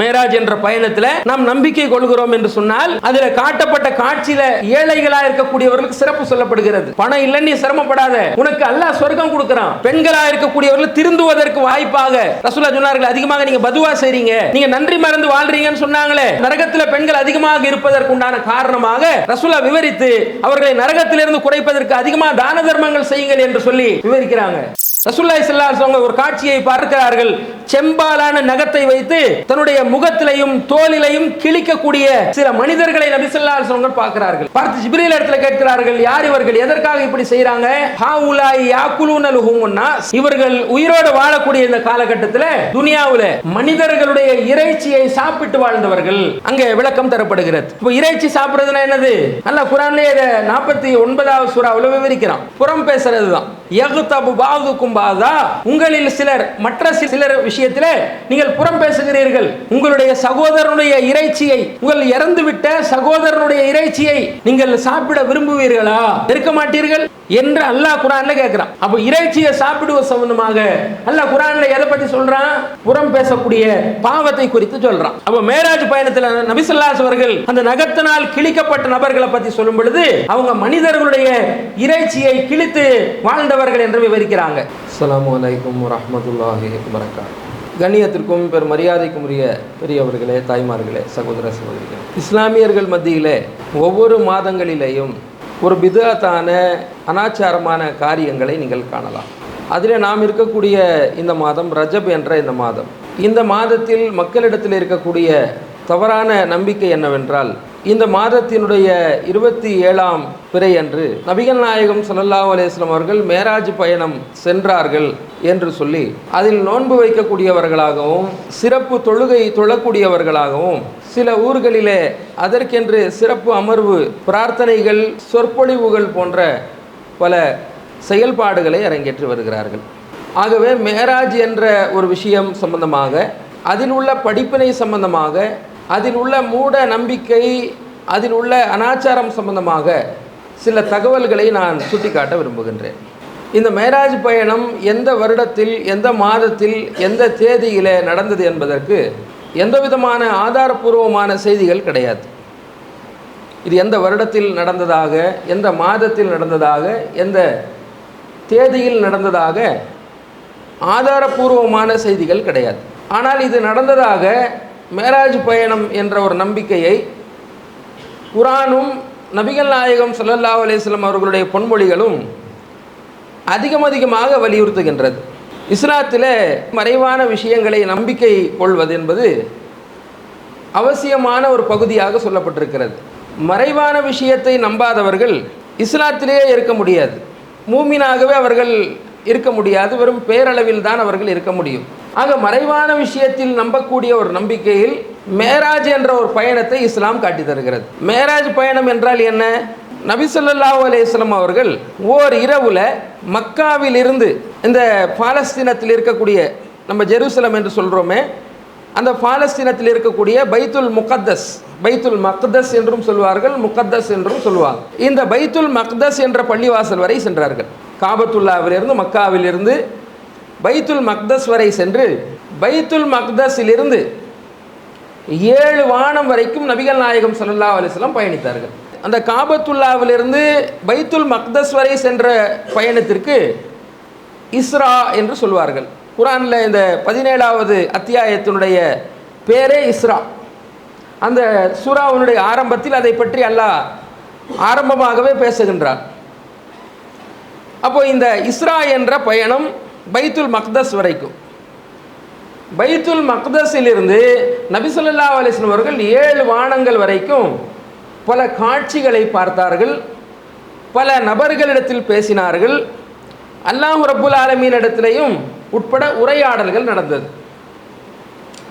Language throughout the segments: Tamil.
மேராஜ் என்ற பயணத்துல நாம் நம்பிக்கை கொள்கிறோம் என்று சொன்னால் அதுல காட்டப்பட்ட காட்சியில ஏழைகளா இருக்கக்கூடியவர்களுக்கு சிறப்பு சொல்லப்படுகிறது. பணம் இல்ல நீ சிரமப்படாத. உனக்கு அல்லாஹ் சொர்க்கம் கொடுக்கறான். பெண்களா இருக்கக்கூடியவர்கள் திருந்துவதற்கு வாய்ப்பாக. ரசூலா சொன்னார்கள் அதிகமாக நீங்க பதுவா செய்றீங்க. நீங்க நன்றி மறந்து வாழ்றீங்கன்னு சொன்னாங்களே. நரகத்துல பெண்கள் அதிகமாக இருப்பதற்கு உண்டான காரணமாக ரசூலா விவரித்து அவர்களை நரகத்திலிருந்து குறைப்பதற்கு அதிகமாக தான தர்மங்கள் செய்யுங்கள் என்று சொல்லி விவரிக்கிறாங்க. ரசுல்லாய் செல்லாசவங்க ஒரு காட்சியை பார்க்கிறார்கள். செம்பாலான நகத்தை வைத்து தன்னுடைய முகத்திலையும் தோலிலையும் கிழிக்கக்கூடிய சில மனிதர்களை நபி செல்லாசவங்க பார்க்கிறார்கள். பார்த்து ஜிப்ரீல் இடத்துல கேட்கிறார்கள் யார் இவர்கள்? எதற்காக இப்படி செய்யறாங்க ஹாவுலாய் யாக்குலூன இவர்கள் உயிரோடு வாழக்கூடிய இந்த காலகட்டத்தில் துனியாவில் மனிதர்களுடைய இறைச்சியை சாப்பிட்டு வாழ்ந்தவர்கள் அங்கே விளக்கம் தரப்படுகிறது. இப்போ இறைச்சி சாப்பிடுறதுன்னா என்னது? நல்லா குரான்லேயே இதை நாற்பத்தி ஒன்பதாவது சூறாவில் விவரிக்கிறான். புறம் பேசுறது தான் யகுதபு பாதுக்கும் பாதா. உங்களில் சிலர் மற்ற சிலர் விஷயத்தில் நீங்கள் புறம் பேசுகிறீர்கள். உங்களுடைய சகோதரனுடைய இறைச்சியை உங்கள் இறந்துவிட்ட சகோதரனுடைய இறைச்சியை நீங்கள் சாப்பிட விரும்புவீர்களா? இருக்க மாட்டீர்கள் என்று அல்லாஹ் குரான்ல கேட்கிறான். அப்போ இறைச்சியை சாப்பிடுவது சம்பந்தமாக அல்லாஹ் குரான்ல எதை பத்தி சொல்றான்? புறம் பேசக்கூடிய பாவத்தை குறித்து சொல்றான். அப்போ மேராஜ் பயணத்துல நபிசல்லாஸ் அவர்கள் அந்த நகத்தினால் கிழிக்கப்பட்ட நபர்களை பத்தி சொல்லும் பொழுது அவங்க மனிதர்களுடைய இறைச்சியை கிழித்து வாழ்ந்தவர் வாழ்ந்தவர்கள் என்று விவரிக்கிறாங்க. அஸ்லாம் அலைக்கும் வரமத்துல்லாஹி வரகாத் கண்ணியத்திற்கும் பெரும் மரியாதைக்கும் உரிய பெரியவர்களே தாய்மார்களே சகோதர சகோதரிகளே. இஸ்லாமியர்கள் மத்தியிலே ஒவ்வொரு மாதங்களிலேயும் ஒரு பிதாத்தான அனாச்சாரமான காரியங்களை நீங்கள் காணலாம். அதில் நாம் இருக்கக்கூடிய இந்த மாதம் ரஜப் என்ற இந்த மாதம். இந்த மாதத்தில் மக்களிடத்தில் இருக்கக்கூடிய தவறான நம்பிக்கை என்னவென்றால் இந்த மாதத்தினுடைய இருபத்தி ஏழாம் பிறை அன்று நபிகள் நாயகம் சல்லல்லா அலேஸ்லம் அவர்கள் மேராஜ் பயணம் சென்றார்கள் என்று சொல்லி அதில் நோன்பு வைக்கக்கூடியவர்களாகவும் சிறப்பு தொழுகை தொழக்கூடியவர்களாகவும் சில ஊர்களிலே அதற்கென்று சிறப்பு அமர்வு பிரார்த்தனைகள் சொற்பொழிவுகள் போன்ற பல செயல்பாடுகளை அரங்கேற்றி வருகிறார்கள். ஆகவே மேராஜ் என்ற ஒரு விஷயம் சம்பந்தமாக அதில் உள்ள படிப்பினை சம்பந்தமாக அதில் உள்ள மூட நம்பிக்கை அதில் உள்ள அனாச்சாரம் சம்பந்தமாக சில தகவல்களை நான் சுட்டிக்காட்ட விரும்புகின்றேன். இந்த மேராஜ் பயணம் எந்த வருடத்தில் எந்த மாதத்தில் எந்த தேதியில் நடந்தது என்பதற்கு எந்த விதமான ஆதாரபூர்வமான செய்திகள் கிடையாது. இது எந்த வருடத்தில் நடந்ததாக எந்த மாதத்தில் நடந்ததாக எந்த தேதியில் நடந்ததாக ஆதாரபூர்வமான செய்திகள் கிடையாது. ஆனால் இது நடந்ததாக மேராஜ் பயணம் என்ற ஒரு நம்பிக்கையை குரானும் நபிகள் நாயகம் சல்லல்லா அலைஹி அவர்களுடைய பொன்மொழிகளும் அதிகம் அதிகமாக வலியுறுத்துகின்றது. இஸ்லாத்தில் மறைவான விஷயங்களை நம்பிக்கை கொள்வது என்பது அவசியமான ஒரு பகுதியாக சொல்லப்பட்டிருக்கிறது. மறைவான விஷயத்தை நம்பாதவர்கள் இஸ்லாத்திலேயே இருக்க முடியாது. மூமினாகவே அவர்கள் இருக்க முடியாது. வெறும் பேரளவில் தான் அவர்கள் இருக்க முடியும். ஆக மறைவான விஷயத்தில் நம்பக்கூடிய ஒரு நம்பிக்கையில் மேராஜ் என்ற ஒரு பயணத்தை இஸ்லாம் காட்டி தருகிறது. மேராஜ் பயணம் என்றால் என்ன? நபிசல்லா அலையம் அவர்கள் ஓர் இரவுல மக்காவில் இருந்து இந்த பாலஸ்தீனத்தில் இருக்கக்கூடிய நம்ம ஜெருசலம் என்று சொல்கிறோமே அந்த பாலஸ்தீனத்தில் இருக்கக்கூடிய பைத்துல் முகத்தஸ் பைத்துல் மக்தஸ் என்றும் சொல்வார்கள் முகத்தஸ் என்றும் சொல்வாங்க இந்த பைத்துல் மக்தஸ் என்ற பள்ளிவாசல் வரை சென்றார்கள். காபத்துல்லாவிலிருந்து மக்காவிலிருந்து பைத்துல் மக்தஸ் வரை சென்று பைத்துல் மக்தஸிலிருந்து ஏழு வானம் வரைக்கும் நபிகள் நாயகம் சல்லா அலிஸ்லாம் பயணித்தார்கள். அந்த காபத்துல்லாவிலிருந்து பைத்துல் மக்தஸ் வரை சென்ற பயணத்திற்கு இஸ்ரா என்று சொல்வார்கள். குரானில் இந்த பதினேழாவது அத்தியாயத்தினுடைய பேரே இஸ்ரா. அந்த சூறாவினுடைய ஆரம்பத்தில் அதை பற்றி அல்லாஹ் ஆரம்பமாகவே பேசுகின்றார் அப்போ இந்த இஸ்ரா என்ற பயணம் பைத்துல் மக்தஸ் வரைக்கும். பைத்துல் மக்தஸிலிருந்து நபி அலிஸ்லம் அவர்கள் ஏழு வானங்கள் வரைக்கும் பல காட்சிகளை பார்த்தார்கள். பல நபர்களிடத்தில் பேசினார்கள். அல்லாஹ் ரப்புல் ஆலமீன் இடத்திலையும் உட்பட உரையாடல்கள் நடந்தது.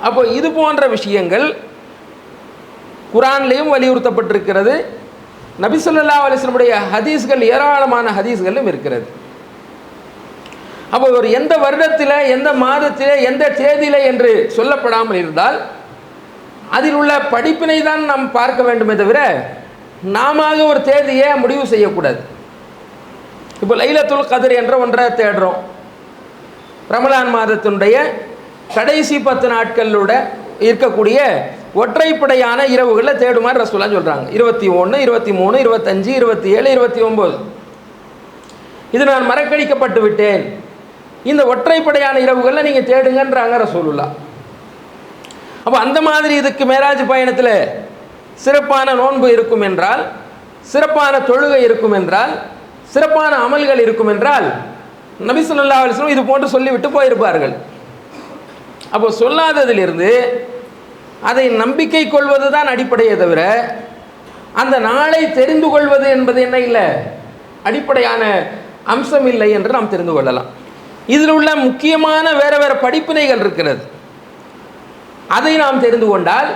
அப்போ இது போன்ற விஷயங்கள் குரான்லேயும் வலியுறுத்தப்பட்டிருக்கிறது. நபி அலிஸ்லமுடைய ஹதீஸ்கள் ஏராளமான ஹதீஸ்களும் இருக்கிறது. அப்போ ஒரு எந்த வருடத்தில் எந்த மாதத்தில் எந்த தேதியில் என்று சொல்லப்படாமல் இருந்தால் அதில் உள்ள படிப்பினை தான் நாம் பார்க்க வேண்டுமே தவிர நாம ஒரு தேதியை முடிவு செய்யக்கூடாது. இப்போ லைலத்துல் கதிர் என்ற ஒன்றை தேடுறோம். ரமலான் மாதத்தினுடைய கடைசி பத்து நாட்களோட இருக்கக்கூடிய ஒற்றைப்படையான இரவுகளில் தேடுமாறு ரசூலா சொல்கிறாங்க இருபத்தி ஒன்று இருபத்தி மூணு இருபத்தஞ்சு இருபத்தி ஏழு இருபத்தி ஒம்பது. இது நான் மறக்கடிக்கப்பட்டு விட்டேன். இந்த ஒற்றைப்படையான இரவுகளில் நீங்கள் தேடுங்கன்றாங்க ரசூலுல்லா. அப்போ அந்த மாதிரி இதுக்கு மேராஜ் பயணத்தில் சிறப்பான நோன்பு இருக்கும் என்றால் சிறப்பான தொழுகை இருக்கும் என்றால் சிறப்பான அமல்கள் இருக்கும் என்றால் நபி ஸல்லல்லாஹு அலைஹி இது போன்று சொல்லிவிட்டு போயிருப்பார்கள். அப்போ சொல்லாததிலிருந்து அதை நம்பிக்கை கொள்வது தான் அடிப்படையே தவிர அந்த நாளை தெரிந்து கொள்வது என்பது என்ன இல்லை? அடிப்படையான அம்சம் இல்லை என்று நாம் தெரிந்து கொள்ளலாம். இதில் உள்ள முக்கியமான வேறு வேறு படிப்பினைகள் இருக்கிறது. அதை நாம் தெரிந்து கொண்டால்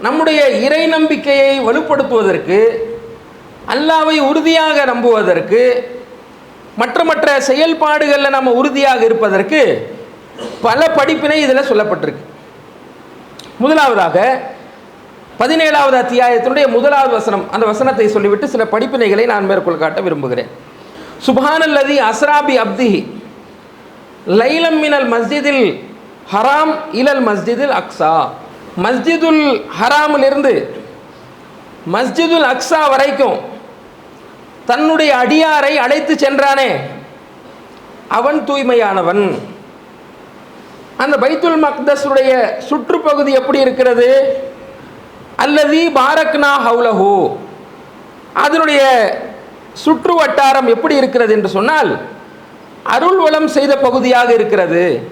நம்முடைய இறை நம்பிக்கையை வலுப்படுத்துவதற்கு அல்லாவை உறுதியாக நம்புவதற்கு மற்ற மற்ற செயல்பாடுகளில் நம்ம உறுதியாக இருப்பதற்கு பல படிப்பினை இதில் சொல்லப்பட்டிருக்கு. முதலாவதாக பதினேழாவது அத்தியாயத்தினுடைய முதலாவது வசனம் அந்த வசனத்தை சொல்லிவிட்டு சில படிப்பினைகளை நான் மேற்கொள் காட்ட விரும்புகிறேன். சுபானல்லதி அஸ்ராபி அப்திஹி. லைலம் மினல் மஸ்ஜிதில் ஹராம் இலல் மஸ்ஜிதில் அக்ஸா. மஸ்ஜிதுல் ஹராமிலிருந்து மஸ்ஜிதுல் அக்ஸா வரைக்கும் தன்னுடைய அடியாரை அழைத்து சென்றானே. அவன் தூய்மையானவன். அந்த பைத்துல் மக்தஸுடைய சுற்றுப்பகுதி எப்படி இருக்கிறது? அல்லது பாரக்னா ஹவுலஹு. அதனுடைய சுற்று வட்டாரம் எப்படி இருக்கிறது என்று சொன்னால் அருள் வளம் செய்த பகுதியாக இருக்கிறது.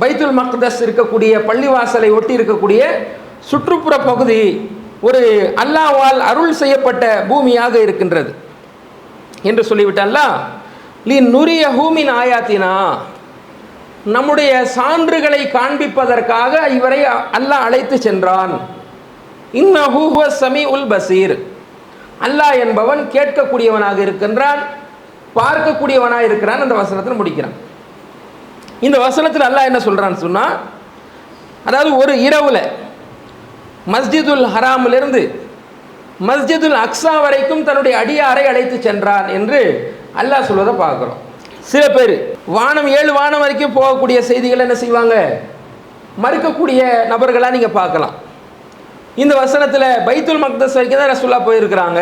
பைத்துல் மக்தஸ் இருக்கக்கூடிய பள்ளிவாசலை ஒட்டி இருக்கக்கூடிய சுற்றுப்புற பகுதி ஒரு அல்லாவால் அருள் செய்யப்பட்ட பூமியாக இருக்கின்றது. என்று சொல்லிவிட்டல்லா லி நுரிய ஹூமின் ஆயாத்தினா. நம்முடைய சான்றுகளை காண்பிப்பதற்காக இவரை அல்லாஹ் அழைத்து சென்றான். இன்ன ஹுவ சமி உல் பசீர். அல்லாஹ் என்பவன் கேட்கக்கூடியவனாக இருக்கின்றான். பார்க்கக்கூடியவனாக இருக்கிறான் அந்த வசனத்தில் முடிக்கிறான். இந்த வசனத்தில் அல்லாஹ் என்ன சொல்கிறான்னு சொன்னால் அதாவது ஒரு இரவில் மஸ்ஜிதுல் ஹராமிலிருந்து மஸ்ஜிதுல் அக்ஸா வரைக்கும் தன்னுடைய அடியாரை அழைத்து சென்றான் என்று அல்லாஹ் சொல்வதை பார்க்குறோம். சில பேர் வானம் ஏழு வானம் வரைக்கும் போகக்கூடிய செய்திகளை என்ன செய்வாங்க? மறுக்கக்கூடிய நபர்களாக நீங்கள் பார்க்கலாம். இந்த வசனத்தில் பைத்துல் மக்தஸ் வரைக்கும் தான் ரசுல்லா போயிருக்கிறாங்க.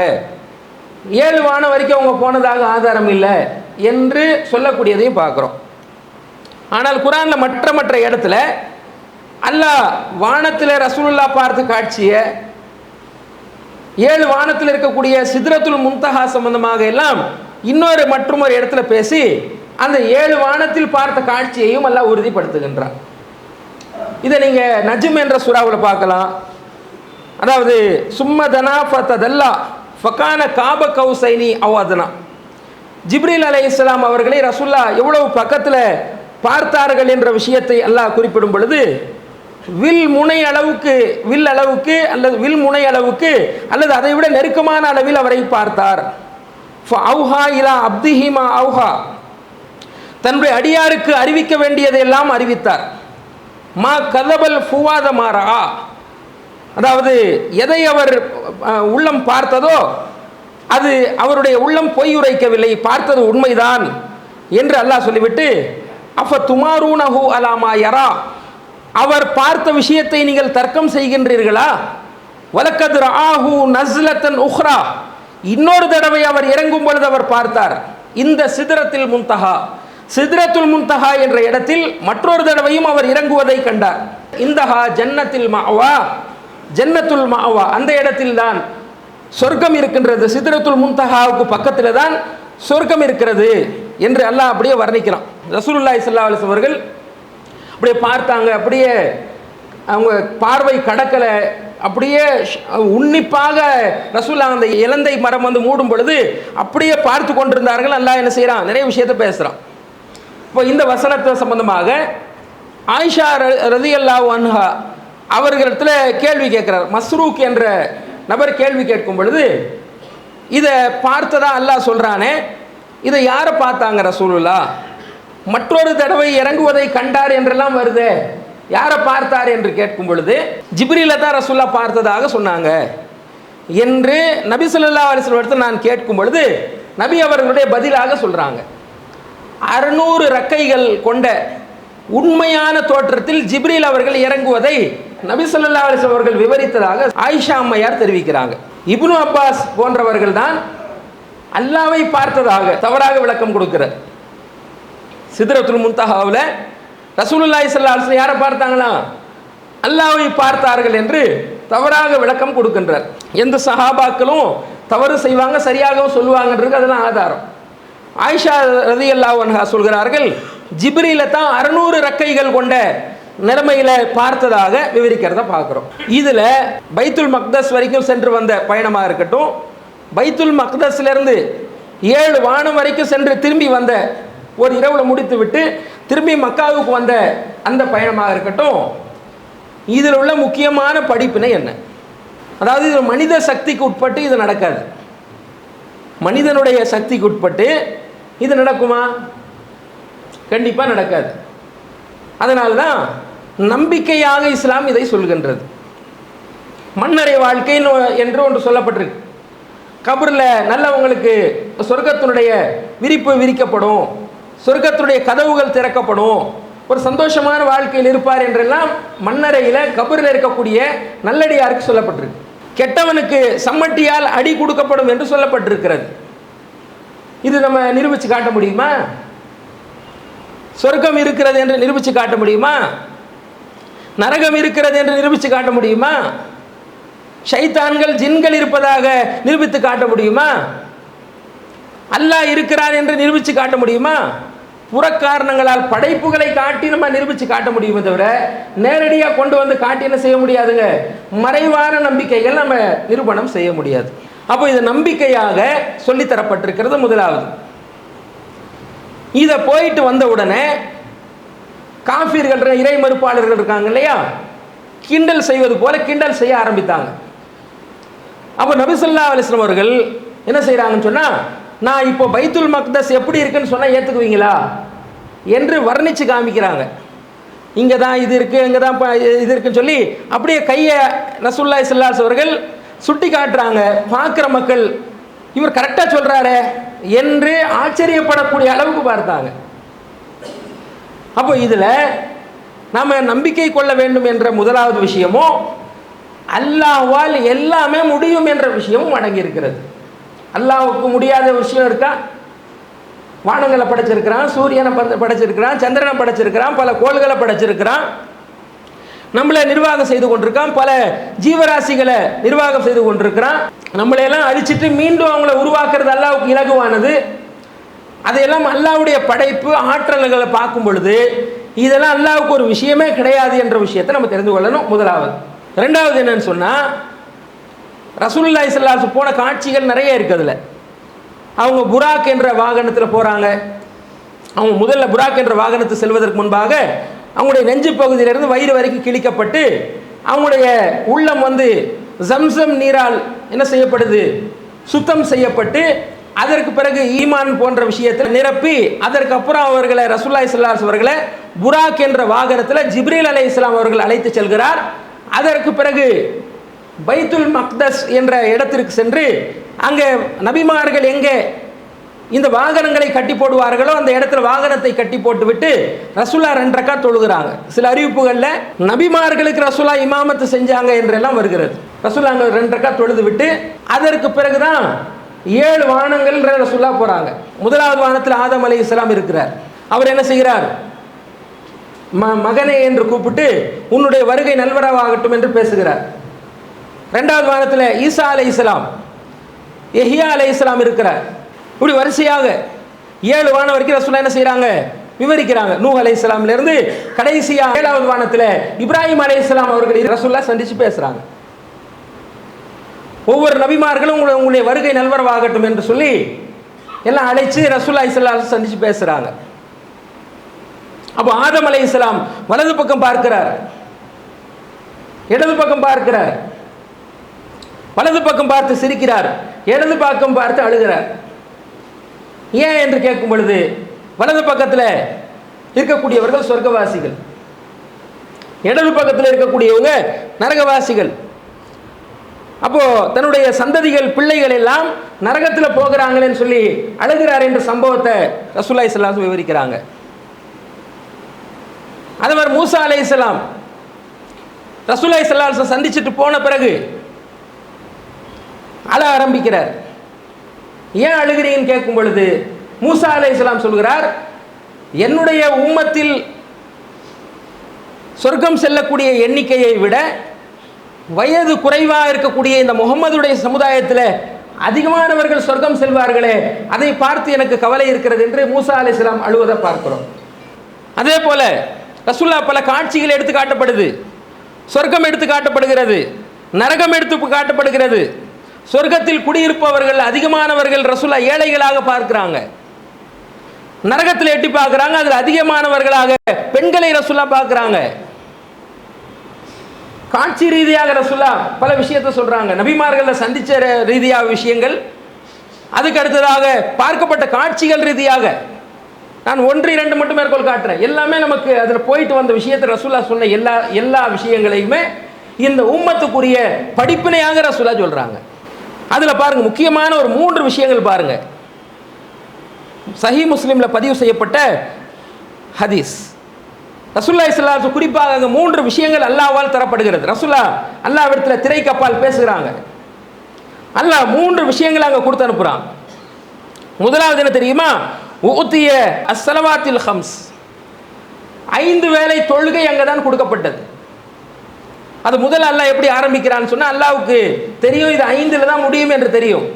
ஏழு வானம் வரைக்கும் அவங்க போனதாக ஆதாரம் இல்லை என்று சொல்லக்கூடியதையும் பார்க்குறோம். ஆனால் குரானில் மற்ற மற்ற இடத்துல அல்லாஹ் வானத்தில் ரசூலுல்லா பார்த்த காட்சியை ஏழு வானத்தில் இருக்கக்கூடிய சித்ரத்துல் முன்தஹா சம்பந்தமாக எல்லாம் இன்னொரு மற்றும் ஒரு இடத்துல பேசி அந்த ஏழு வானத்தில் பார்த்த காட்சியையும் எல்லாம் உறுதிப்படுத்துகின்றார் இதை நீங்கள் நஜ்ம் என்ற சுறாவில் பார்க்கலாம். அதாவது சும்மதனா ஃபத்ததல்லா ஃபக்கான காப கௌசைனி அவாதனா ஜிப்ரீல் அலை இஸ்லாம் அவர்களை ரசுல்லா எவ்வளவு பக்கத்தில் பார்த்தார்கள் என்ற விஷயத்தை அல்லாஹ் குறிப்பிடும் பொழுது வில் முனை அளவுக்கு வில் அளவுக்கு அல்லது வில் முனை அளவுக்கு அல்லது அதை விட நெருக்கமான அளவில் அவரை பார்த்தார். அவுஹா இலா அப்திஹிமா அவுஹா. தன்னுடைய அடியாருக்கு அறிவிக்க வேண்டியதையெல்லாம் அறிவித்தார். மா கதபல் ஃபுவாத மாறா அதாவது எதை அவர் உள்ளம் பார்த்ததோ அது அவருடைய உள்ளம் பொய் உரைக்கவில்லை பார்த்தது உண்மைதான் என்று அல்லாஹ் சொல்லிவிட்டு அஃப துமாரூனஹு அலாமா யரா அவர் பார்த்த விஷயத்தை நீங்கள் தர்க்கம் செய்கின்றீர்களா? வலக்கது ஆஹு நஸ்லத்தன் உஹ்ரா இன்னொரு தடவை அவர் இறங்கும் பொழுது அவர் பார்த்தார் இந்த சிதறத்தில் முன்தஹா சிதறத்துல் முன்தஹா என்ற இடத்தில் மற்றொரு தடவையும் அவர் இறங்குவதை கண்டார். இந்தஹா ஜன்னத்தில் மாவா ஜன்னத்துல் மாவா அந்த இடத்தில் தான் சொர்க்கம் இருக்கின்றது. சித்திரத்துல் முன்தஹாவுக்கு பக்கத்தில் தான் சொர்க்கம் இருக்கிறது என்று அல்லாஹ் அப்படியே வர்ணிக்கிறான். ரசூலுல்லாய் சல்லா அலிஸ் அவர்கள் அப்படியே பார்த்தாங்க அப்படியே அவங்க பார்வை கடக்கலை அப்படியே உன்னிப்பாக ரசூல்லா அந்த இலந்தை மரம் வந்து மூடும் பொழுது அப்படியே பார்த்து கொண்டிருந்தார்கள். அல்லாஹ் என்ன செய்கிறான்? நிறைய விஷயத்தை பேசுகிறான். இப்போ இந்த வசனத்தை சம்பந்தமாக ஆயிஷா ரதி அல்லாஹ் அன்ஹா அவர்களிடத்தில் கேள்வி கேட்குறார். மஸ்ரூக் என்ற நபர் கேள்வி கேட்கும் பொழுது இதை பார்த்ததா அல்லாஹ் சொல்கிறானே இதை யாரை பார்த்தாங்க ரசூலுல்லா? மற்றொரு தடவை இறங்குவதை கண்டார் என்றெல்லாம் வருதே யாரை பார்த்தார்? என்று கேட்கும் பொழுது ஜிப்ரீல தான் ரசூல்லா பார்த்ததாக சொன்னாங்க. என்று நபி சொல்லா அலைஹி நான் கேட்கும் பொழுது நபி அவர்களுடைய பதிலாக சொல்கிறாங்க அறுநூறு ரக்கைகள் கொண்ட உண்மையான தோற்றத்தில் ஜிப்ரில் அவர்கள் இறங்குவதை நபிசல்லா அலிஸ் அவர்கள் விவரித்ததாக ஆயிஷா அம்மையார் தெரிவிக்கிறாங்க. இப்னு அப்பாஸ் போன்றவர்கள் தான் அல்லாவை பார்த்ததாக தவறாக விளக்கம் கொடுக்கிறார். சிதரத்துல் முன்தஹாவில் ரசூலுல்லாஹி ஸல்லல்லாஹு அலைஹி யாரை பார்த்தாங்களா? அல்லாவை பார்த்தார்கள் என்று தவறாக விளக்கம் கொடுக்கின்றார். எந்த சஹாபாக்களும் தவறு செய்வாங்க சரியாகவும் சொல்லுவாங்கன்றது அதெல்லாம் ஆதாரம். ஆயிஷா ரதி அல்லாஹ் சொல்கிறார்கள் ஜிப்ரியில தான் அறுநூறு ரக்கைகள் கொண்ட நிலைமையில பார்த்ததாக விவரிக்கிறத பார்க்குறோம். இதில் பைத்துல் மக்தஸ் வரைக்கும் சென்று வந்த பயணமாக இருக்கட்டும் பைத்துல் மக்தஸ்லேருந்து ஏழு வானம் வரைக்கும் சென்று திரும்பி வந்த ஒரு இரவில் முடித்து விட்டு திரும்பி மக்காவுக்கு வந்த அந்த பயணமாக இருக்கட்டும் இதில் உள்ள முக்கியமான படிப்பினை என்ன? அதாவது இது மனித சக்திக்கு உட்பட்டு இது நடக்காது. மனிதனுடைய சக்திக்கு உட்பட்டு இது நடக்குமா? கண்டிப்பாக நடக்காது. அதனால தான் நம்பிக்கையாக இஸ்லாம் இதை சொல்கின்றது. மன்னரை வாழ்க்கைன்னு என்று ஒன்று சொல்லப்பட்டிருக்கு. கபரில் நல்லவங்களுக்கு சொர்க்கத்தினுடைய விரிப்பு விரிக்கப்படும் சொர்க்கத்தினுடைய கதவுகள் திறக்கப்படும் ஒரு சந்தோஷமான வாழ்க்கையில் இருப்பார் என்றெல்லாம் மன்னரையில் கபரில் இருக்கக்கூடிய நல்லடியாருக்கு சொல்லப்பட்டிருக்கு. கெட்டவனுக்கு சம்மட்டியால் அடி கொடுக்கப்படும் என்று சொல்லப்பட்டிருக்கிறது. இது நம்ம நிரூபித்து காட்ட முடியுமா? சொர்க்கம் இருக்கிறது என்று நிரூபித்து காட்ட முடியுமா? நரகம் இருக்கிறது என்று நிரூபித்து காட்ட முடியுமா? ஷைத்தான்கள் ஜின்கள் இருப்பதாக நிரூபித்து காட்ட முடியுமா? அல்லாஹ் இருக்கிறார் என்று நிரூபித்து காட்ட முடியுமா? புறக்காரணங்களால் படைப்புகளை காட்டி நம்ம நிரூபித்து காட்ட முடியுமே தவிர நேரடியாக கொண்டு வந்து காட்டி என்ன செய்ய முடியாதுங்க? மறைவான நம்பிக்கைகள் நம்ம நிரூபணம் செய்ய முடியாது. அப்போ இது நம்பிக்கையாக சொல்லித்தரப்பட்டிருக்கிறது முதலாவது. இதை போயிட்டு வந்த உடனே காஃபீர்கள் இறை மறுப்பாளர்கள் இருக்காங்க இல்லையா? கிண்டல் செய்வது போல கிண்டல் செய்ய ஆரம்பித்தாங்க. அப்போ நபிசல்லா அலிஸ்லாம் அவர்கள் என்ன செய்கிறாங்கன்னு சொன்னால் நான் இப்போ பைத்துல் மக்தஸ் எப்படி இருக்குன்னு சொன்னால் ஏற்றுக்குவீங்களா என்று வர்ணித்து காமிக்கிறாங்க. இங்கே தான் இது இருக்குது இங்கே தான் இது இருக்குன்னு சொல்லி அப்படியே கையை ரசுல்லா இஸ்லாஸ் அவர்கள் சுட்டி காட்டுறாங்க. பார்க்குற மக்கள் இவர் கரெக்டாக சொல்கிறாரே என்று ஆச்சரியப்படக்கூடிய அளவுக்கு பார்த்தாங்க. அப்போ இதில் நாம் நம்பிக்கை கொள்ள வேண்டும் என்ற முதலாவது விஷயமும் அல்லாஹ்வால் எல்லாமே முடியும் என்ற விஷயமும் அடங்கியிருக்கிறது. அல்லாவுக்கு முடியாத விஷயம் இருக்கா? வானங்களை படைச்சிருக்கிறான் சூரியனை பட- படைச்சிருக்கிறான் சந்திரனை படைச்சிருக்கிறான் பல கோள்களை படைச்சிருக்கிறான். நம்மளை நிர்வாகம் செய்து கொண்டிருக்கான் பல ஜீவராசிகளை நிர்வாகம் செய்து கொண்டிருக்கிறான். நம்மளையெல்லாம் அழிச்சிட்டு மீண்டும் அவங்கள உருவாக்குறது அல்லாவுக்கு இலகுவானது. அதையெல்லாம் அல்லாவுடைய படைப்பு ஆற்றல்களை பார்க்கும் பொழுது இதெல்லாம் அல்லாவுக்கு ஒரு விஷயமே கிடையாது என்ற விஷயத்தை நம்ம தெரிந்து கொள்ளணும் முதலாவது. ரெண்டாவது என்னன்னு சொன்னால் ரசூலுல்லாஹி ஸல்லல்லாஹு போன காட்சிகள் நிறைய இருக்குது அதில். அவங்க புராக் என்ற வாகனத்தில் போகிறாங்க அவங்க முதல்ல புராக் என்ற வாகனத்தில் செல்வதற்கு முன்பாக அவங்களுடைய நெஞ்சு பகுதியிலிருந்து வயிறு வரைக்கும் கிழிக்கப்பட்டு அவங்களுடைய உள்ளம் வந்து ஜம்சம் நீரால் என்ன செய்யப்படுது? சுத்தம் செய்யப்பட்டு அதற்கு பிறகு ஈமான் போன்ற விஷயத்தில் நிரப்பி அதற்கப்புறம் அவர்களை ரசூல்லா இஸ்லாஸ் அவர்களை புராக் என்ற வாகனத்தில் ஜிப்ரீல் அலை இஸ்லாம் அவர்கள் அழைத்து செல்கிறார். அதற்கு பிறகு பைத்துல் மக்தஸ் என்ற இடத்திற்கு சென்று அங்கே நபிமார்கள் எங்கே இந்த வாகனங்களை கட்டி போடுவார்களோ அந்த இடத்துல வாகனத்தை கட்டி போட்டுவிட்டு ரசுல்லா ரெண்டரக்கா தொழுகிறாங்க. சில அறிவிப்புகளில் நபிமார்களுக்கு ரசுல்லா இமாமத்து செஞ்சாங்க என்றெல்லாம் வருகிறது. ரசுல்லா அங்கே ரெண்டு தொழுது விட்டு அதற்கு பிறகுதான் ஏழு வானங்கள் சொல்ல போகிறாங்க முதலாவது வானத்தில் ஆதம் அலை இஸ்லாம் இருக்கிறார். அவர் என்ன செய்கிறார்? ம மகனே என்று கூப்பிட்டு உன்னுடைய வருகை நல்வரவாகட்டும் என்று பேசுகிறார். ரெண்டாவது வானத்தில் ஈசா அலை இஸ்லாம் எஹியா அலை இஸ்லாம் இருக்கிறார். இப்படி வரிசையாக ஏழு வானம் வரைக்கும் ரசூலா என்ன செய்கிறாங்க விவரிக்கிறாங்க. நூ அலை இஸ்லாம்லேருந்து கடைசியாக ஏழாவது வானத்தில் இப்ராஹிம் அலை இஸ்லாம் அவர்கள் ரசூல்லா சந்திச்சு பேசுகிறாங்க ஒவ்வொரு நபிமார்களும் உங்களை உங்களுடைய வருகை நல்வரவாகட்டும் என்று சொல்லி எல்லாம் அழைச்சு ரசூல்லா இஸ்லாம் சந்திச்சு பேசுகிறாங்க அப்போ ஆதம் அலை இஸ்லாம் வலது பக்கம் பார்க்கிறார். இடது பக்கம் பார்க்கிறார். வலது பக்கம் பார்த்து சிரிக்கிறார். இடது பக்கம் பார்த்து அழுகிறார். ஏன் என்று கேட்கும் பொழுது வலது பக்கத்தில் இருக்கக்கூடியவர்கள் சொர்க்கவாசிகள். இடது பக்கத்தில் இருக்கக்கூடியவங்க நரகவாசிகள். அப்போ தன்னுடைய சந்ததிகள் பிள்ளைகள் எல்லாம் நரகத்தில் போகிறாங்களேன்னு சொல்லி அழுகிறார் என்ற சம்பவத்தை ரசூல்லா இஸ்லாம் விவரிக்கிறாங்க. அதே மாதிரி மூசா அலை இஸ்லாம் ரசூல்லா இஸ்லாம் சந்திச்சுட்டு போன பிறகு அழ ஆரம்பிக்கிறார். ஏன் அழுகிறீங்கன்னு கேட்கும் பொழுது மூசா அலை இஸ்லாம் சொல்கிறார் என்னுடைய உம்மத்தில் சொர்க்கம் செல்லக்கூடிய எண்ணிக்கையை விட வயது குறைவாக இருக்கக்கூடிய இந்த முகமதுடைய சமுதாயத்தில் அதிகமானவர்கள் சொர்க்கம் செல்வார்களே. அதை பார்த்து எனக்கு கவலை இருக்கிறது என்று மூசா அலி இஸ்லாம் அழுவதை பார்க்கிறோம். அதே போல ரசுல்லா பல காட்சிகள் எடுத்து காட்டப்படுது. சொர்க்கம் எடுத்து காட்டப்படுகிறது. நரகம் எடுத்து காட்டப்படுகிறது. சொர்க்கத்தில் குடியிருப்பவர்கள் அதிகமானவர்கள் ரசுல்லா ஏழைகளாக பார்க்கிறாங்க. நரகத்தில் எட்டி பார்க்குறாங்க அதில் அதிகமானவர்களாக பெண்களை ரசுல்லா பார்க்குறாங்க. காட்சி ரீதியாக ரசுல்லா பல விஷயத்தை சொல்றாங்க. நபிமார்களில் சந்திச்ச ரீதியாக விஷயங்கள். அதுக்கு அடுத்ததாக பார்க்கப்பட்ட காட்சிகள் ரீதியாக. நான் ஒன்று இரண்டு மட்டும் மேற்கோள் காட்டுறேன். எல்லாமே நமக்கு அதில் போயிட்டு வந்த விஷயத்தை ரசுல்லா சொன்ன எல்லா எல்லா விஷயங்களையுமே இந்த உம்மத்துக்குரிய படிப்பினையாக ரசுல்லா சொல்றாங்க. அதில் பாருங்க முக்கியமான ஒரு மூன்று விஷயங்கள் பாருங்க. சஹி முஸ்லீமில் பதிவு செய்யப்பட்ட ஹதீஸ். ரசுல்லா இஸ்லாத்து குறிப்பாக அங்கே மூன்று விஷயங்கள் அல்லாஹ்வால் தரப்படுகிறது. ரசுல்லா அல்லாவிடத்தில் திரை கப்பால் பேசுகிறாங்க. அல்லாஹ் மூன்று விஷயங்களை அங்கே கொடுத்து அனுப்புகிறான் முதலாவது என்ன தெரியுமா? ஊத்திய அஸ்ஸலவாத்தில் ஹம்ஸ். ஐந்து வேலை தொழுகை அங்கே தான் கொடுக்கப்பட்டது. அது முதல் அல்லாஹ் எப்படி ஆரம்பிக்கிறான்னு சொன்னால் அல்லாவுக்கு தெரியும் இது ஐந்தில் தான் முடியும் என்று தெரியும்.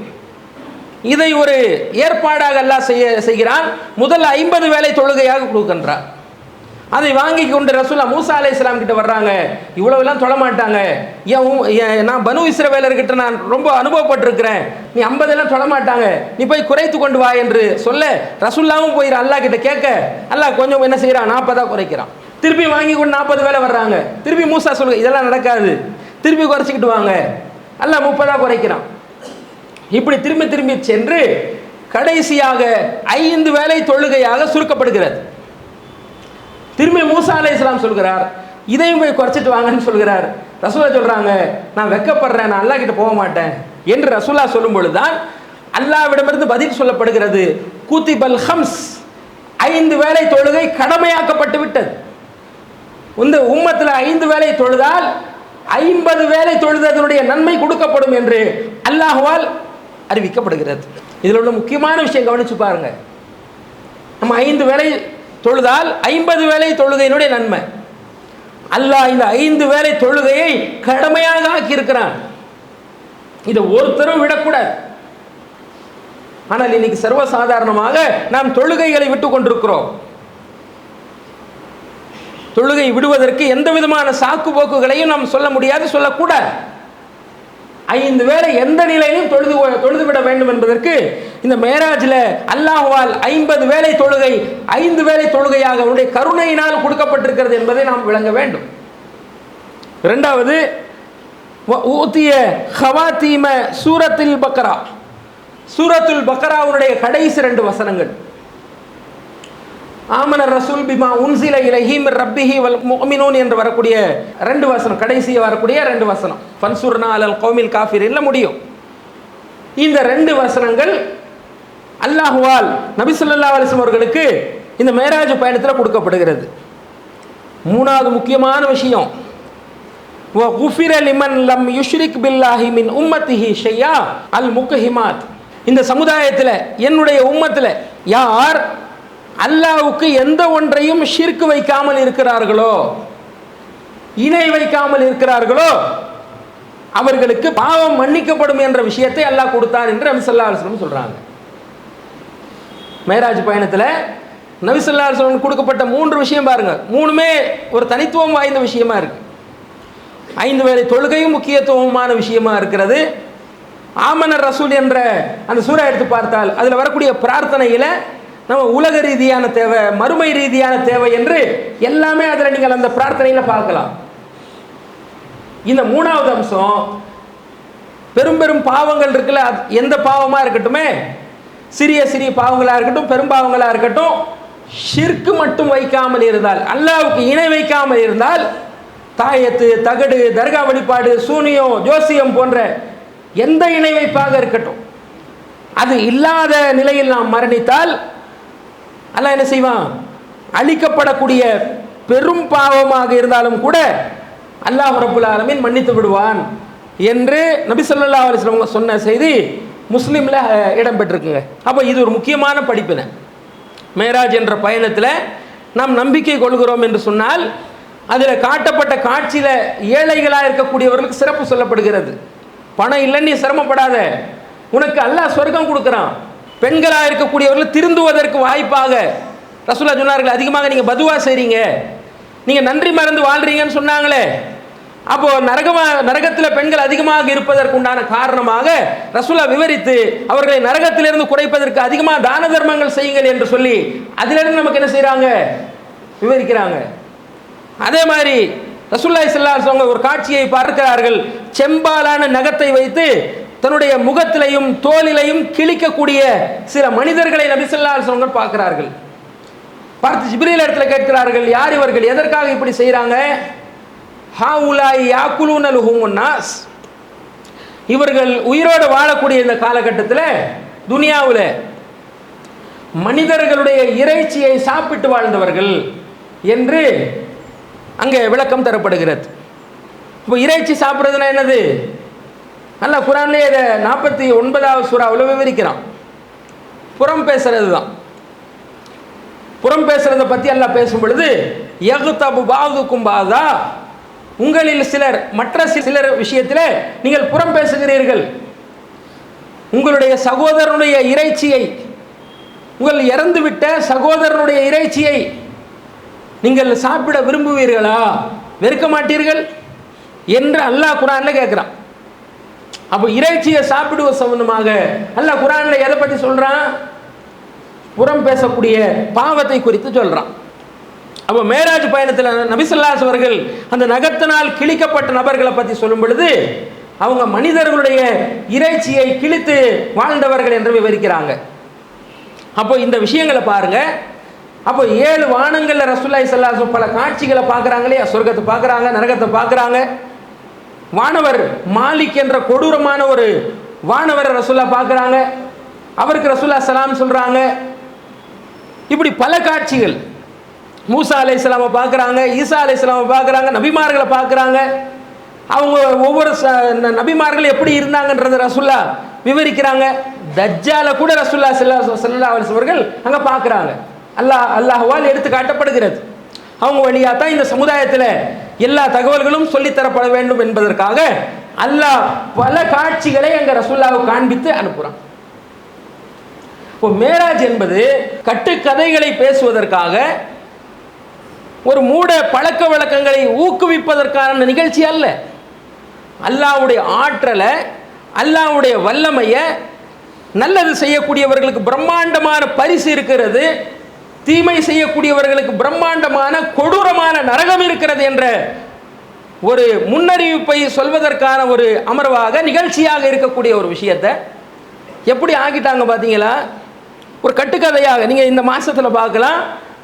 இதை ஒரு ஏற்பாடாக அல்லாஹ் செய்ய செய்கிறான். முதல் ஐம்பது வேலை தொழுகையாக கொடுக்கின்றார் அதை வாங்கி கொண்டு ரசூலா மூசா அலை இஸ்லாம் கிட்ட வர்றாங்க. இவ்வளவுலாம் எல்லாம் மாட்டாங்க. ஏன் நான் பனு இஸ்ரவேலர்கிட்ட நான் ரொம்ப அனுபவப்பட்டிருக்கிறேன். நீ ஐம்பது எல்லாம் மாட்டாங்க. நீ போய் குறைத்து கொண்டு வா என்று சொல்ல ரசூல்லாவும் போய் அல்லாஹ் கிட்ட கேட்க அல்லா கொஞ்சம் என்ன செய்யறான் நாற்பதா குறைக்கிறான். திருப்பி வாங்கி கொண்டு நாற்பது வேலை வர்றாங்க. திருப்பி மூசா சொல்லுங்க இதெல்லாம் நடக்காது. திருப்பி குறைச்சிக்கிட்டு வாங்க. அல்லாஹ் முப்பதா குறைக்கிறான். இப்படி திரும்பி திரும்பி சென்று கடைசியாக ஐந்து வேலை தொழுகையாக சுருக்கப்படுகிறது. திரும்பி மூசா அலை இஸ்லாம் சொல்கிறார் இதையும் போய் குறைச்சிட்டு வாங்கன்னு சொல்கிறார். ரசூலா சொல்கிறாங்க நான் வெக்கப்படுறேன் நான் அல்லாஹ் கிட்ட போக மாட்டேன். என்று ரசூலா சொல்லும் பொழுதுதான் அல்லாவிடமிருந்து பதில் சொல்லப்படுகிறது கூத்திபல் ஹம்ஸ். ஐந்து வேலை தொழுகை கடமையாக்கப்பட்டு விட்டது. இந்த உம்மத்தில் ஐந்து வேலை தொழுதால் ஐம்பது வேலை தொழுததனுடைய நன்மை கொடுக்கப்படும் என்று அல்லாஹ்வால் அறிவிக்கப்படுகிறது. இதில் உள்ள முக்கியமான விஷயம் கவனிச்சு பாருங்க. நம்ம ஐந்து வேலை தொழுதால் ஐம்பது வேலை தொழுகையினுடைய நன்மை. அல்லாஹ் இந்த ஐந்து வேலை தொழுகையை கடமையாக ஆக்கியிருக்கிறான் இதை ஒருத்தரும் விடக்கூடாது. ஆனால் இன்னைக்கு சர்வசாதாரணமாக நாம் தொழுகைகளை விட்டு கொண்டிருக்கிறோம். தொழுகை விடுவதற்கு எந்த விதமான சாக்கு போக்குகளையும் நாம் சொல்ல முடியாது சொல்லக்கூடாது. ஐந்து வேளை எந்த நிலையிலும் தொழுது தொழுதுவிட வேண்டும் என்பதற்கு இந்த மேராஜில் அல்லாஹ்வால் ஐம்பது வேலை தொழுகை ஐந்து வேலை தொழுகையாக அவருடைய கருணையினால் கொடுக்கப்பட்டிருக்கிறது என்பதை நாம் விளங்க வேண்டும். இரண்டாவது ஊத்திய ஹவாத்தீம சூரத்தில் பக்ரா. சூரத்துல் பக்ராவுடைய கடைசி ரெண்டு வசனங்கள். ஆமன ரசூல் பிமா உன்சில இலஹீம் ரப்பிஹி வல் முமினூன் என்று வரக்கூடிய ரெண்டு வசனம் கடைசியாக வரக்கூடிய ரெண்டு வசனம். ஃபன்சூர்னா அலல் கோமில் காஃபிர் இல்லை முடியும். இந்த ரெண்டு வசனங்கள் அல்லாஹுவால் நபிசுல்லா அலிஸ்லம் அவர்களுக்கு இந்த மேராஜ் பயணத்தில் கொடுக்கப்படுகிறது. மூணாவது முக்கியமான விஷயம் வ லிமன் லம் யுஷ்ரிக் பில்லாஹி மின் உம்மத்திஹி ஷையா அல் முக்கஹிமாத் இந்த சமுதாயத்தில் என்னுடைய உம்மத்தில் யார் அல்லாவுக்கு எந்த ஒன்றையும் ஷிர்க் வைக்காமல் இருக்கிறார்களோ இணை வைக்காமல் இருக்கிறார்களோ அவர்களுக்கு பாவம் மன்னிக்கப்படும் என்ற விஷயத்தை அல்லாஹ் கொடுத்தான் என்று நபிசல்லா அலுவலம் சொல்கிறாங்க சொல்றாங்க. மேராஜ் பயணத்தில் நபிசல்லா அலுவலம் கொடுக்கப்பட்ட மூன்று விஷயம் பாருங்க. மூணுமே ஒரு தனித்துவம் வாய்ந்த விஷயமா இருக்கு. ஐந்து வேளை தொழுகையும் முக்கியத்துவமான விஷயமா இருக்கிறது. ஆமனர் ரசூல் என்ற அந்த சூறா எடுத்து பார்த்தால் அதில் வரக்கூடிய பிரார்த்தனையில் நம்ம உலக ரீதியான தேவை மறுமை ரீதியான தேவை என்று எல்லாமே அதில் நீங்கள் அந்த பிரார்த்தனையில் பார்க்கலாம். இந்த மூணாவது அம்சம் பெரும் பெரும் பாவங்கள் இருக்குல்ல அது எந்த பாவமாக இருக்கட்டுமே சிறிய சிறிய பாவங்களாக இருக்கட்டும் பெரும் பாவங்களாக இருக்கட்டும் ஷிர்க்கு மட்டும் வைக்காமல் இருந்தால் அல்லாவுக்கு இணை வைக்காமல் இருந்தால் தாயத்து தகடு தர்கா வழிபாடு சூனியம் ஜோசியம் போன்ற எந்த இணை வைப்பாக இருக்கட்டும். அது இல்லாத நிலையில் நாம் மரணித்தால் அல்ல என்ன செய்வான்? அழிக்கப்படக்கூடிய பெரும் பாவமாக இருந்தாலும் கூட அல்லாஹ் ரபுல் ஆலமின் மன்னித்து விடுவான் என்று நபி சொல்லா அலைஹி சொன்ன செய்தி முஸ்லீமில் இடம்பெற்றிருக்குங்க. அப்போ இது ஒரு முக்கியமான படிப்பினை. மேராஜ் என்ற பயணத்தில் நாம் நம்பிக்கை கொள்கிறோம் என்று சொன்னால் அதில் காட்டப்பட்ட காட்சியில் ஏழைகளாக இருக்கக்கூடியவர்களுக்கு சிறப்பு சொல்லப்படுகிறது. பணம் இல்லைன்னு நீ சிரமப்படாத. உனக்கு அல்லாஹ் சொர்க்கம் கொடுக்குறான். பெண்களாக இருக்கக்கூடியவர்கள் திருந்துவதற்கு வாய்ப்பாக. ரசூலா சொன்னார்கள் அதிகமாக நீங்கள் பதுவா செய்கிறீங்க நீங்கள் நன்றி மறந்து வாழ்றீங்கன்னு சொன்னாங்களே. அப்போது நரகமாக நரகத்தில் பெண்கள் அதிகமாக இருப்பதற்குண்டான காரணமாக ரசூலா விவரித்து அவர்களை நரகத்திலிருந்து குறைப்பதற்கு அதிகமாக தான தர்மங்கள் செய்யுங்கள் என்று சொல்லி அதிலிருந்து நமக்கு என்ன செய்கிறாங்க விவரிக்கிறாங்க. அதே மாதிரி ரசூல்லாய் ஸல்லல்லாஹு அவங்க ஒரு காட்சியை பார்க்கிறார்கள். செம்பாலான நகத்தை வைத்து தன்னுடைய முகத்திலையும் தோலிலையும் கிழிக்கக்கூடிய சில மனிதர்களை நபிசல்லா ஸல்லல்லாஹு பார்க்கிறார்கள். பார்த்து ஜிப்ரீல் இடத்துல கேட்கிறார்கள் யார் இவர்கள்? எதற்காக இப்படி செய்கிறாங்க ஹா உலாய் யாக்குலூன லுஹுமுன்னாஸ் இவர்கள் உயிரோடு வாழக்கூடிய இந்த காலகட்டத்தில் துனியாவில் மனிதர்களுடைய இறைச்சியை சாப்பிட்டு வாழ்ந்தவர்கள் என்று அங்கே விளக்கம் தரப்படுகிறது. இப்போ இறைச்சி சாப்பிட்றதுனா என்னது? அல்ல குரான்லேயே இதை நாற்பத்தி ஒன்பதாவது சூறாவில் விவரிக்கிறான். புறம் பேசுறது தான் புறம் பேசுகிறத பற்றி எல்லாம் பேசும் பொழுது எகுத்தபு பாதுக்கும் பாதா உங்களில் சிலர் மற்ற சிலர் விஷயத்தில் நீங்கள் புறம் பேசுகிறீர்கள். உங்களுடைய சகோதரனுடைய இறைச்சியை உங்கள் இறந்துவிட்ட சகோதரனுடைய இறைச்சியை நீங்கள் சாப்பிட விரும்புவீர்களா? வெறுக்க மாட்டீர்கள்? என்று அல்லாஹ் குரான்ல கேட்குறான். அப்போ இறைச்சியை சாப்பிடுவ சம்பந்தமாக அல்ல குரானில் எதை பற்றி சொல்கிறான் புறம் பேசக்கூடிய பாவத்தை குறித்து சொல்கிறான் அப்போ மேராஜ் பயணத்தில் நபிசல்லாஸ் அவர்கள் அந்த நகத்தினால் கிழிக்கப்பட்ட நபர்களை பற்றி சொல்லும் பொழுது அவங்க மனிதர்களுடைய இறைச்சியை கிழித்து வாழ்ந்தவர்கள் என்று விவரிக்கிறாங்க. அப்போ இந்த விஷயங்களை பாருங்க. அப்போ ஏழு வானங்களில் ரசூல்லாய் சல்லாஸ் பல காட்சிகளை பார்க்குறாங்க இல்லையா சொர்க்கத்தை பார்க்குறாங்க நரகத்தை பார்க்குறாங்க. வானவர் மாலிக் என்ற கொடூரமான ஒரு வானவரை ரசுல்லா பார்க்குறாங்க. அவருக்கு ரசுல்லா சலாம் சொல்கிறாங்க இப்படி பல காட்சிகள். மூசா அலை இஸ்லாமை பார்க்குறாங்க ஈசா அலை இஸ்லாமை பார்க்குறாங்க நபிமார்களை பார்க்குறாங்க. அவங்க ஒவ்வொரு ச நபிமார்கள் எப்படி இருந்தாங்கன்றத ரசுல்லா விவரிக்கிறாங்க. தஜ்ஜால கூட ரசுல்லா செல்லா செல்லா அவர்கள் அங்கே பார்க்குறாங்க. அல்லாஹ் அல்லாஹ்வால் எடுத்து காட்டப்படுகிறது. அவங்க வழியாக தான் இந்த சமுதாயத்தில் எல்லா தகவல்களும் சொல்லித்தரப்பட வேண்டும் என்பதற்காக அல்லாஹ் பல காட்சிகளை அங்கே ரசுல்லாவுக்கு காண்பித்து அனுப்புகிறான் இப்போ மேராஜ் என்பது கட்டுக்கதைகளை பேசுவதற்காக ஒரு மூட பழக்க வழக்கங்களை ஊக்குவிப்பதற்கான நிகழ்ச்சி அல்ல. அல்லாஹ்வுடைய ஆற்றலை அல்லாஹ்வுடைய வல்லமையை நல்லது செய்யக்கூடியவர்களுக்கு பிரம்மாண்டமான பரிசு இருக்கிறது. தீமை செய்யக்கூடியவர்களுக்கு பிரம்மாண்டமான கொடூரமான நரகம் இருக்கிறது என்ற ஒரு முன்னறிவிப்பை சொல்வதற்கான ஒரு அமர்வாக நிகழ்ச்சியாக இருக்கக்கூடிய ஒரு விஷயத்தை எப்படி ஆக்கிட்டாங்க பார்த்தீங்களா? ஒரு கட்டுக்கதையாக நீங்கள் இந்த மாதத்தில் பார்க்கலாம்.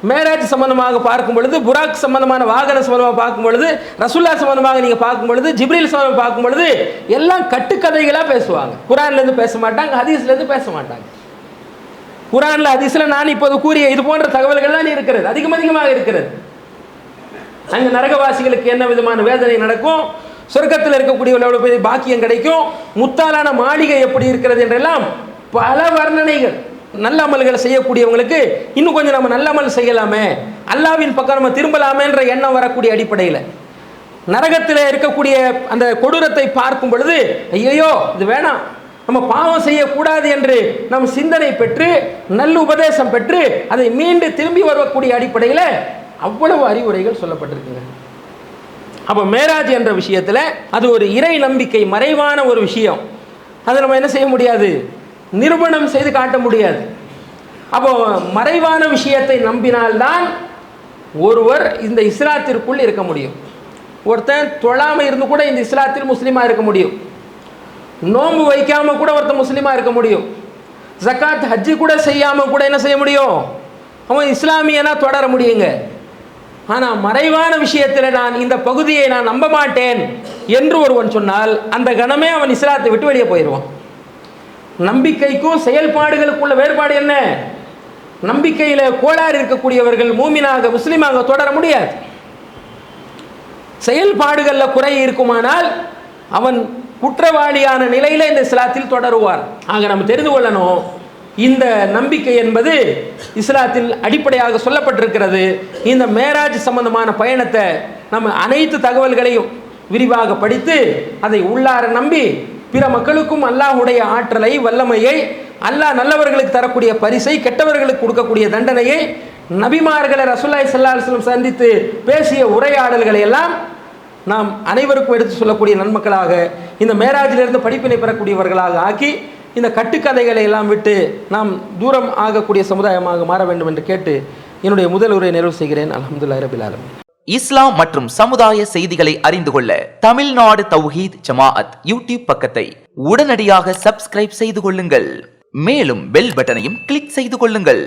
மேரேஜ் சம்பந்தமாக பார்க்கும் பொழுது புராக் சம்பந்தமான வாகன சம்பந்தமாக பார்க்கும் பொழுது ரசுல்லா சம்பந்தமாக நீங்கள் பார்க்கும் பொழுது ஜிப்ரில் சம்பந்தமாக பார்க்கும் பொழுது எல்லாம் கட்டுக்கதைகளாக பேசுவாங்க. குரான்லேருந்து பேச மாட்டாங்க ஹதீஸ்லேருந்து பேச மாட்டாங்க. குரான்ல அதிசல நான் இப்போது கூறிய இது போன்ற தகவல்கள்லாம் இருக்கிறது. அதிகம் அதிகமாக இருக்கிறது. அங்க நரகவாசிகளுக்கு என்ன விதமான வேதனை நடக்கும்? சொர்க்கத்தில் இருக்கக்கூடிய எவ்வளவு பெரிய பாக்கியம் கிடைக்கும்? முத்தாலான மாளிகை எப்படி இருக்கிறது என்றெல்லாம் பல வர்ணனைகள். நல்ல அமல்களை செய்யக்கூடியவங்களுக்கு இன்னும் கொஞ்சம் நம்ம நல்ல அமல் செய்யலாமே. அல்லாவின் பக்கம் நம்ம திரும்பலாமேன்ற எண்ணம் வரக்கூடிய அடிப்படையில். நரகத்தில் இருக்கக்கூடிய அந்த கொடூரத்தை பார்க்கும் பொழுது ஐயோ இது வேணாம். நம்ம பாவம் செய்யக்கூடாது என்று நம் சிந்தனை பெற்று நல்ல உபதேசம் பெற்று அதை மீண்டு திரும்பி வரக்கூடிய அடிப்படையில் அவ்வளவு அறிவுரைகள் சொல்லப்பட்டிருக்குங்க. அப்போ மேராஜ் என்ற விஷயத்தில் அது ஒரு இறை நம்பிக்கை மறைவான ஒரு விஷயம். அதை நம்ம என்ன செய்ய முடியாது? நிரூபணம் செய்து காட்ட முடியாது. அப்போ மறைவான விஷயத்தை நம்பினால்தான் ஒருவர் இந்த இஸ்லாத்திற்குள் இருக்க முடியும். ஒருத்தன் தொழாமல் இருந்து கூட இந்த இஸ்லாத்தில் முஸ்லீமாக இருக்க முடியும். நோன்பு வைக்காமல் கூட ஒருத்தன் முஸ்லீமாக இருக்க முடியும். ஜக்காத் ஹஜ்ஜு கூட செய்யாமல் கூட என்ன செய்ய முடியும்? அவன் இஸ்லாமியனா தொடர முடியுங்க. ஆனால் மறைவான விஷயத்தில் நான் இந்த பகுதியை நான் நம்ப மாட்டேன் என்று ஒருவன் சொன்னால் அந்த கணமே அவன் இஸ்லாத்தை விட்டு வெளியே போயிடுவான். நம்பிக்கைக்கும் செயல்பாடுகளுக்குள்ள வேறுபாடு என்ன? நம்பிக்கையில் கோளாறு இருக்கக்கூடியவர்கள் மூமினாக முஸ்லீமாக தொடர முடியாது. செயல்பாடுகளில் குறை இருக்குமானால் அவன் குற்றவாளியான நிலையில் இந்த இஸ்லாத்தில் தொடருவார். ஆக நம்ம தெரிந்து கொள்ளணும் இந்த நம்பிக்கை என்பது இஸ்லாத்தில் அடிப்படையாக சொல்லப்பட்டிருக்கிறது. இந்த மேராஜ் சம்பந்தமான பயணத்தை நம்ம அனைத்து தகவல்களையும் விரிவாக படித்து அதை உள்ளார நம்பி பிற மக்களுக்கும் அல்லாஹுடைய ஆற்றலை வல்லமையை அல்லாஹ் நல்லவர்களுக்கு தரக்கூடிய பரிசை கெட்டவர்களுக்கு கொடுக்கக்கூடிய தண்டனையை நபிமார்களை ரசுல்லாய் ஸல்லல்லாஹு சந்தித்து பேசிய உரையாடல்களை எல்லாம் நாம் அனைவருக்கும் எடுத்து சொல்லக்கூடிய நன்மக்களாக இந்த மேராஜிலிருந்து படிப்பினை பெறக்கூடியவர்களாக ஆக்கி இந்த கட்டுக்கதைகளை எல்லாம் விட்டு நாம் தூரம் ஆகக்கூடிய சமுதாயமாக மாற வேண்டும் என்று கேட்டு என்னுடைய முதல் உரை நிறைவு செய்கிறேன். அலமதுல்லா ரபில் இஸ்லாம் மற்றும் சமுதாய செய்திகளை அறிந்து கொள்ள தமிழ்நாடு தௌஹீத் ஜமாஅத் யூடியூப் பக்கத்தை உடனடியாக சப்ஸ்கிரைப் செய்து கொள்ளுங்கள். மேலும் பெல் பட்டனையும் கிளிக் செய்து கொள்ளுங்கள்.